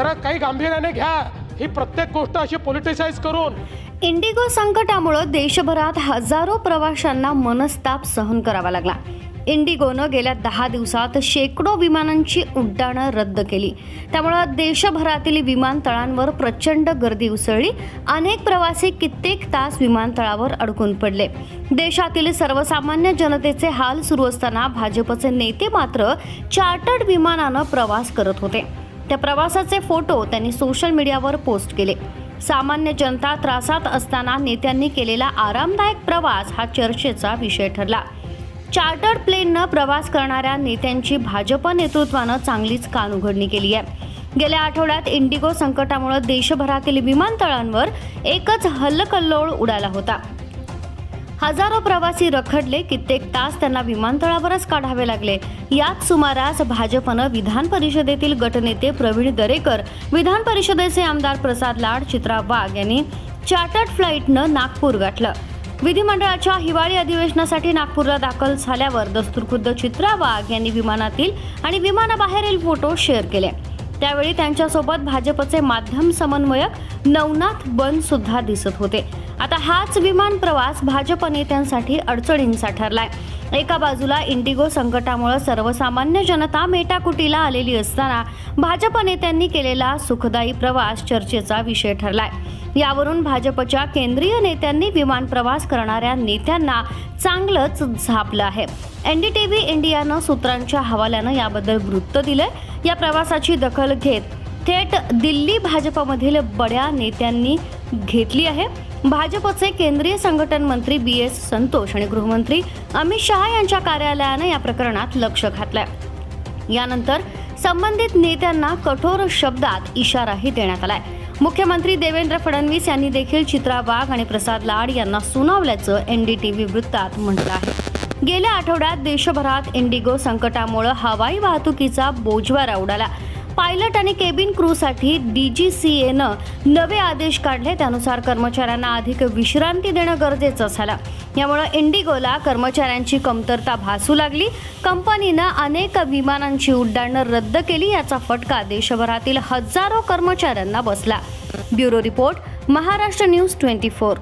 जरा काही गांभीर्याने घ्या. ही प्रत्येक गोष्ट अशी पॉलिटिसाइज करून. इंडिगो संकटामुळं देशभरात हजारो प्रवाशांना मनस्ताप सहन करावा लागला. इंडिगोनं गेल्या दहा दिवसात शेकडो विमानांची उड्डाणं रद्द केली. त्यामुळं देशभरातील विमानतळांवर प्रचंड गर्दी उसळली. अनेक प्रवासी कित्येक तास विमानतळावर अडकून पडले. देशातील सर्वसामान्य जनतेचे हाल सुरू असताना भाजपचे नेते मात्र चार्टर्ड विमानानं प्रवास करत होते. त्या प्रवासाचे फोटो त्यांनी सोशल मीडियावर पोस्ट केले. सामान्य जनता त्रासात असताना नेत्यांनी केलेला आरामदायक प्रवास हा चर्चेचा विषय ठरला. चार्टर्ड प्लेननं प्रवास करणाऱ्या नेत्यांची भाजप नेतृत्वानं चांगलीच कानउघडणी केली आहे. गेल्या आठवड्यात इंडिगो संकटामुळे देशभरातील विमानतळांवर एकच हल्लकल्लोळ उडाला होता. हजारो प्रवासी रखडले. कित्येक तास त्यांना विमानतळावरच काढावे लागले. याच सुमारास भाजपनं विधान परिषदेतील गटनेते प्रवीण दरेकर विधान परिषदेचे आमदार प्रसाद लाड चित्रा वाघ यांनी चार्टर्ड फ्लाईटनं नागपूर गाठलं. विधिमंडळाच्या हिवाळी अधिवेशनासाठी नागपूरला दाखल झाल्यावर दस्तूरखुद्द चित्रा वाघ यांनी विमानातील आणि विमानाबाहेरील फोटो शेअर केले. त्यावेळी त्यांच्यासोबत भाजपचे माध्यम समन्वयक नवनाथ बन सुद्धा दिसत होते. आता हाच विमान प्रवास भाजप नेत्यांसाठी अडचणींचा ठरलाय. एका बाजूला इंडिगो संकटामुळे सर्वसामान्य जनता मेटाकुटीला आलेली असताना भाजप नेत्यांनी केलेला सुखदायी प्रवास चर्चेचा विषय ठरलाय. यावरून भाजपच्या केंद्रीय नेत्यांनी विमान प्रवास करणाऱ्या नेत्यांना चांगलंच झापलं आहे. एनडीटीव्ही इंडियानं सूत्रांच्या हवाल्यानं याबद्दल वृत्त दिलंय. या प्रवासाची दखल घेत थेट दिल्ली भाजपमधील बड्या नेत्यांनी घेतली आहे. भाजपचे केंद्रीय संघटन मंत्री बी एस संतोष आणि गृहमंत्री अमित शहा यांच्या कार्यालयानं या प्रकरणात लक्ष घातलंय. यानंतर संबंधित नेत्यांना कठोर शब्दात इशाराही देण्यात आलाय. मुख्यमंत्री देवेंद्र फडणवीस यांनी देखील चित्रा वाघ आणि प्रसाद लाड यांना सुनावल्याचं एनडीटीव्ही वृत्तात म्हटलं आहे. गेल्या आठवड्यात देशभरात इंडिगो संकटामुळे हवाई वाहतुकीचा बोजवारा उडाला. पायलट आणि केबिन क्रूसाठी डी जी सी एनं नवे आदेश काढले. त्यानुसार कर्मचाऱ्यांना अधिक विश्रांती देणं गरजेचं झालं. यामुळे इंडिगोला कर्मचाऱ्यांची कमतरता भासू लागली. कंपनीनं अनेक विमानांची उड्डाणं रद्द केली. याचा फटका देशभरातील हजारो कर्मचाऱ्यांना बसला. Bureau report Maharashtra news twenty four.